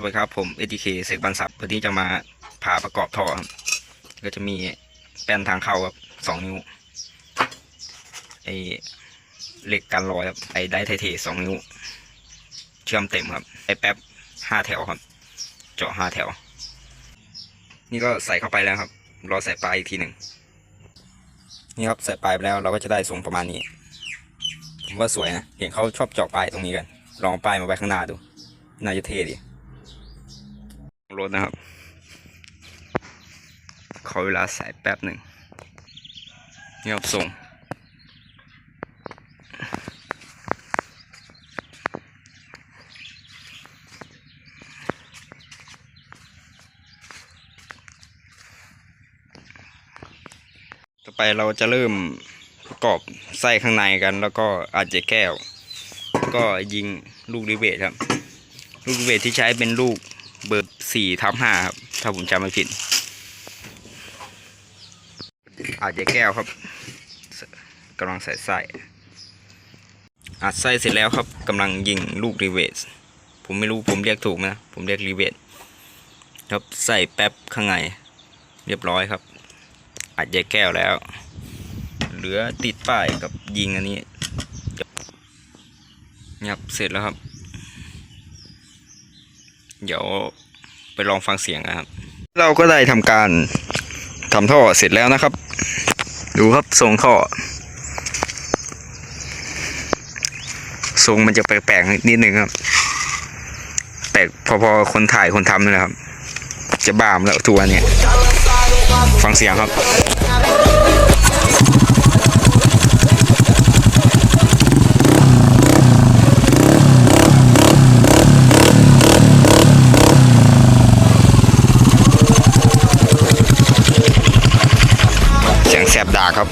สวัสดีครับผม ATK เคเสกบันสับวันนี้จะมาผ่าประกอบท่อครับ ก็จะมีแป้นทางเข้าครับสองนิ้วไอเหล็กกันรอยครับไอได้ไทเทสองนิ้ว เชื่อมเต็มครับไอแป๊บห้าแถวครับ เจาะห้าแถว นี่ก็ใส่เข้าไปแล้วครับรอใส่ปลายอีกทีหนึ่งนี่ครับใส่ปลายไปแล้วเราก็จะได้ทรงประมาณนี้ผมว่าสวยนะเห็นเขาชอบเจาะปลายตรงนี้กัน ลองปลายมาไว้ข้างหน้าดู น่าจะเท่ดี รถนะครับ ขอเวลาใส่แป๊บหนึ่งนี่ครับส่ง ต่อไปเราจะเริ่มประกอบไส้ข้างในกัน แล้วก็อาจจะแก้ว ก็ยิงลูกริเวทครับ ลูกริเวทที่ใช้เป็นลูก เบอร์สี่ทับห้าครับ ถ้าผมจำไม่ผิดอาจจะแก้วครับกำลังใส่ไส้อัดไส้เสร็จแล้วครับกำลังยิงลูกรีเวทผมไม่รู้ผมเรียกถูกไหมนะผมเรียกรีเวทครับใส่แป๊บข้างในเรียบร้อยครับ อัดแยแก้วแล้ว เหลือติดป้ายกับยิงอันนี้เนี่ยครับเสร็จแล้วครับ เดี๋ยวไปลองฟังเสียงนะครับ เราก็ได้ทำการทำท่อเสร็จแล้วนะครับ ดูครับทรงท่อทรงมันจะแปลกๆนิดนึงครับแปลกพอๆคนถ่ายคนทำนี่แหละครับ จะบ้ามแล้วทัวร์เนี่ย ฟังเสียงครับียงแสบด่าครับ